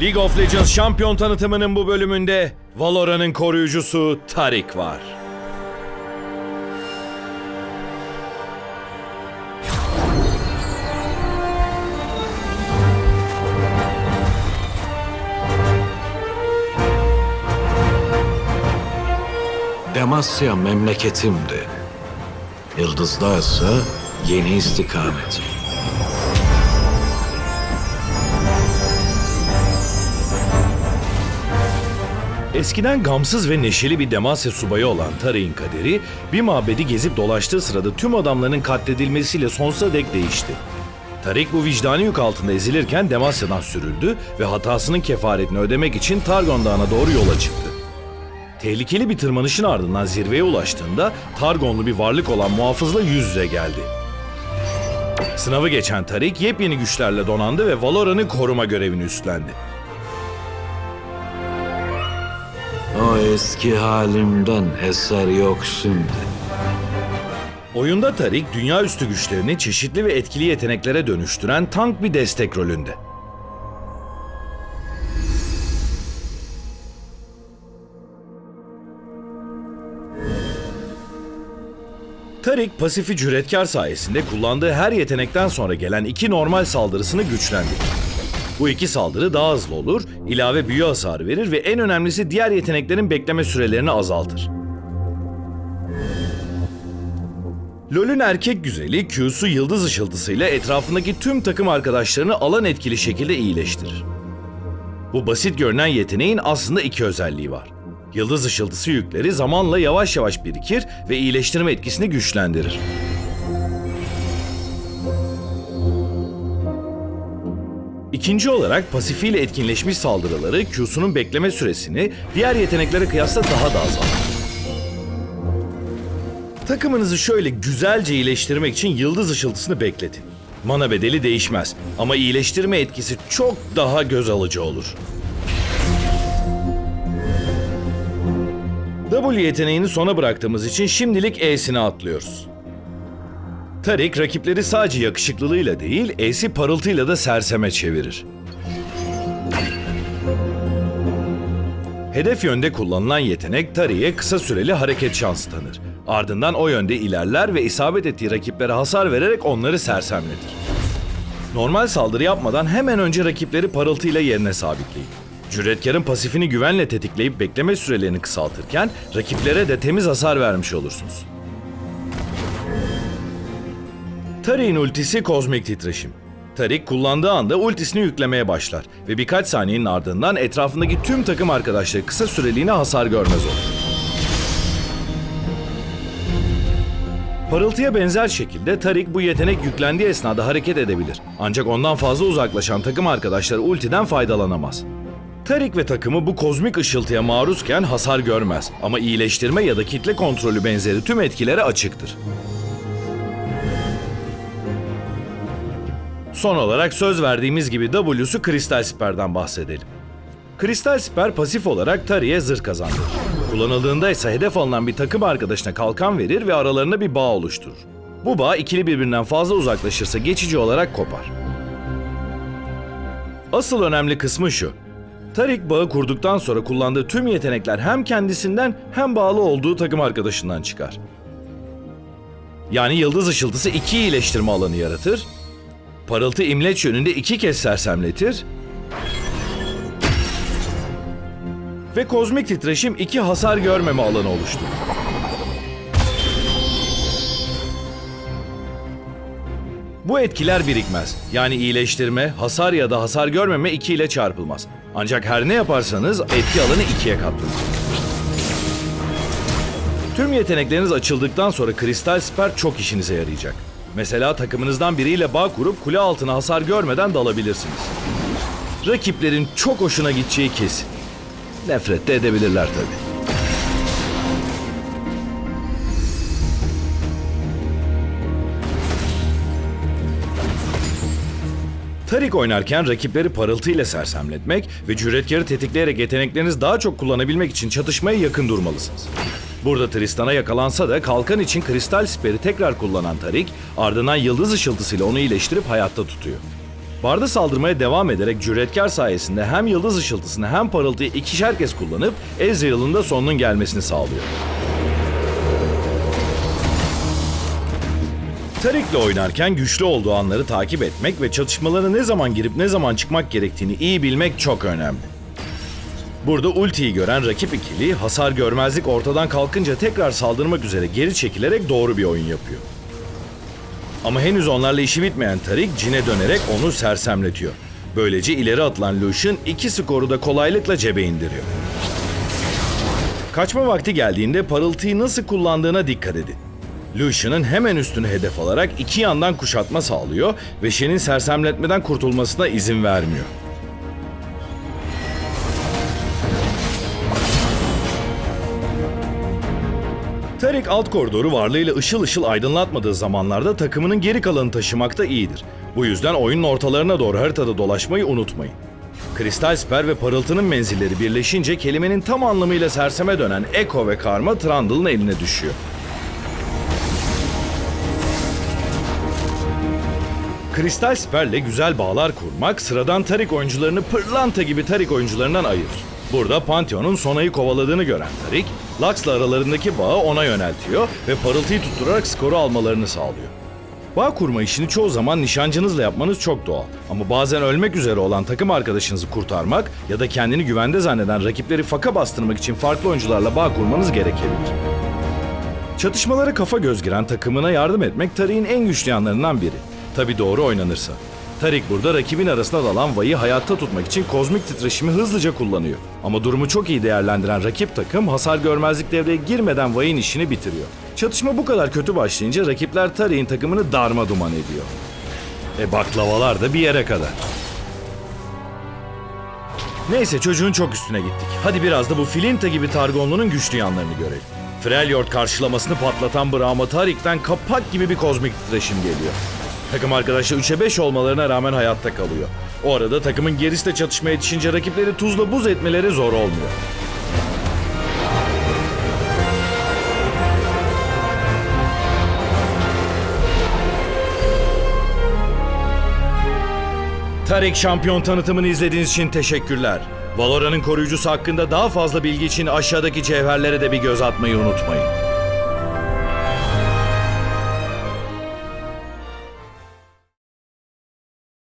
League of Legends şampiyon tanıtımının bu bölümünde Valorant'ın koruyucusu Tarik var. Demasya memleketimdi. Yıldız'da ise yeni istikamet. Eskiden gamsız ve neşeli bir Demasya subayı olan Tarik'in kaderi bir mabedi gezip dolaştığı sırada tüm adamlarının katledilmesiyle sonsuza dek değişti. Tarik bu vicdani yük altında ezilirken Demasya'dan sürüldü ve hatasının kefaretini ödemek için Targon Dağı'na doğru yola çıktı. Tehlikeli bir tırmanışın ardından zirveye ulaştığında Targonlu bir varlık olan muhafızla yüz yüze geldi. Sınavı geçen Tarik yepyeni güçlerle donandı ve Valora'nın koruma görevini üstlendi. O eski halimden eser yok şimdi. Oyunda Tarik, dünya üstü güçlerini çeşitli ve etkili yeteneklere dönüştüren tank bir destek rolünde. Tarik, pasifi cüretkar sayesinde kullandığı her yetenekten sonra gelen iki normal saldırısını güçlendirir. Bu iki saldırı daha hızlı olur, ilave büyü hasarı verir ve en önemlisi diğer yeteneklerin bekleme sürelerini azaltır. LoL'ün erkek güzeli Q'su yıldız ışıltısıyla etrafındaki tüm takım arkadaşlarını alan etkili şekilde iyileştirir. Bu basit görünen yeteneğin aslında iki özelliği var. Yıldız ışıltısı yükleri zamanla yavaş yavaş birikir ve iyileştirme etkisini güçlendirir. İkinci olarak pasifiyle etkinleşmiş saldırıları Q'sunun bekleme süresini diğer yeteneklere kıyasla daha da azaltır. Takımınızı şöyle güzelce iyileştirmek için yıldız ışıltısını bekletin. Mana bedeli değişmez ama iyileştirme etkisi çok daha göz alıcı olur. W yeteneğini sona bıraktığımız için şimdilik E'sine atlıyoruz. Tarik rakipleri sadece yakışıklılığıyla değil, E'si parıltıyla da serseme çevirir. Hedef yönde kullanılan yetenek Tarik'e kısa süreli hareket şansı tanır. Ardından o yönde ilerler ve isabet ettiği rakiplere hasar vererek onları sersemletir. Normal saldırı yapmadan hemen önce rakipleri parıltıyla yerine sabitleyin. Cüretkarın pasifini güvenle tetikleyip bekleme sürelerini kısaltırken rakiplere de temiz hasar vermiş olursunuz. Tarik'in ultisi kozmik titreşim. Tarik kullandığı anda ultisini yüklemeye başlar ve birkaç saniyenin ardından etrafındaki tüm takım arkadaşları kısa süreliğine hasar görmez olur. Parıltıya benzer şekilde Tarik bu yetenek yüklendiği esnada hareket edebilir. Ancak ondan fazla uzaklaşan takım arkadaşları ultiden faydalanamaz. Tarik ve takımı bu kozmik ışıltıya maruzken hasar görmez ama iyileştirme ya da kitle kontrolü benzeri tüm etkilere açıktır. Son olarak söz verdiğimiz gibi W'su Kristal Siper'den bahsedelim. Kristal Siper pasif olarak Tari'ye zırh kazandırır. Kullanıldığında ise hedef alınan bir takım arkadaşına kalkan verir ve aralarında bir bağ oluşturur. Bu bağ ikili birbirinden fazla uzaklaşırsa geçici olarak kopar. Asıl önemli kısmı şu. Tarik bağı kurduktan sonra kullandığı tüm yetenekler hem kendisinden hem bağlı olduğu takım arkadaşından çıkar. Yani yıldız ışıltısı iki iyileştirme alanı yaratır, parıltı imleç yönünde iki kez sersemletir ve kozmik titreşim iki hasar görmeme alanı oluşturur. Bu etkiler birikmez. Yani iyileştirme, hasar ya da hasar görmeme 2 ile çarpılmaz. Ancak her ne yaparsanız etki alanı 2'ye katlanır. Tüm yetenekleriniz açıldıktan sonra kristal siper çok işinize yarayacak. Mesela takımınızdan biriyle bağ kurup kule altına hasar görmeden dalabilirsiniz. Rakiplerin çok hoşuna gideceği kesin. Nefret de edebilirler tabii. Tarik oynarken rakipleri parıltıyla sersemletmek ve cüretkarı tetikleyerek yeteneklerinizi daha çok kullanabilmek için çatışmaya yakın durmalısınız. Burada Tristan'a yakalansa da kalkan için kristal siperi tekrar kullanan Tarik, ardından yıldız ışıltısıyla onu iyileştirip hayatta tutuyor. Barda saldırmaya devam ederek cüretkar sayesinde hem yıldız ışıltısını hem parıltıyı ikişer kez kullanıp Ezreal'ın da sonunun gelmesini sağlıyor. Tarik'le oynarken güçlü olduğu anları takip etmek ve çatışmalara ne zaman girip ne zaman çıkmak gerektiğini iyi bilmek çok önemli. Burada ultiyi gören rakip ikili hasar görmezlik ortadan kalkınca tekrar saldırmak üzere geri çekilerek doğru bir oyun yapıyor. Ama henüz onlarla işi bitmeyen Tarik Jin'e dönerek onu sersemletiyor. Böylece ileri atılan Lucian iki skoru da kolaylıkla cebe indiriyor. Kaçma vakti geldiğinde parıltıyı nasıl kullandığına dikkat edin. Lucian'ın hemen üstünü hedef alarak iki yandan kuşatma sağlıyor ve Shen'in sersemletmeden kurtulmasına izin vermiyor. Tarik alt koridoru varlığıyla ışıl ışıl aydınlatmadığı zamanlarda takımının geri kalanını taşımakta iyidir. Bu yüzden oyunun ortalarına doğru haritada dolaşmayı unutmayın. Kristal Siper ve Parıltı'nın menzilleri birleşince kelimenin tam anlamıyla serseme dönen Echo ve Karma Trundle'ın eline düşüyor. Kristal Siper'le güzel bağlar kurmak sıradan Tarik oyuncularını pırlanta gibi Tarik oyuncularından ayırır. Burada Pantheon'un Sona'yı kovaladığını gören Tarik, Lux'la aralarındaki bağı ona yöneltiyor ve parıltıyı tutturarak skoru almalarını sağlıyor. Bağ kurma işini çoğu zaman nişancınızla yapmanız çok doğal. Ama bazen ölmek üzere olan takım arkadaşınızı kurtarmak ya da kendini güvende zanneden rakipleri faka bastırmak için farklı oyuncularla bağ kurmanız gerekebilir. Çatışmalara kafa göz giren takımına yardım etmek Tarik'in en güçlü yanlarından biri. Tabi doğru oynanırsa. Tarik burada rakibin arasına dalan Vay'ı hayatta tutmak için kozmik titreşimi hızlıca kullanıyor. Ama durumu çok iyi değerlendiren rakip takım hasar görmezlik devreye girmeden Vay'ın işini bitiriyor. Çatışma bu kadar kötü başlayınca rakipler Tarik'in takımını darma duman ediyor. E baklavalar da bir yere kadar. Neyse çocuğun çok üstüne gittik. Hadi biraz da bu Filinta gibi Targonlu'nun güçlü yanlarını görelim. Freljord karşılamasını patlatan Brahma Tarik'ten kapak gibi bir kozmik titreşim geliyor. Takım arkadaşı 3'e 5 olmalarına rağmen hayatta kalıyor. O arada takımın gerisi de çatışmaya yetişince rakipleri tuzla buz etmeleri zor olmuyor. Tarek şampiyon tanıtımını izlediğiniz için teşekkürler. Valora'nın koruyucusu hakkında daha fazla bilgi için aşağıdaki cevherlere de bir göz atmayı unutmayın.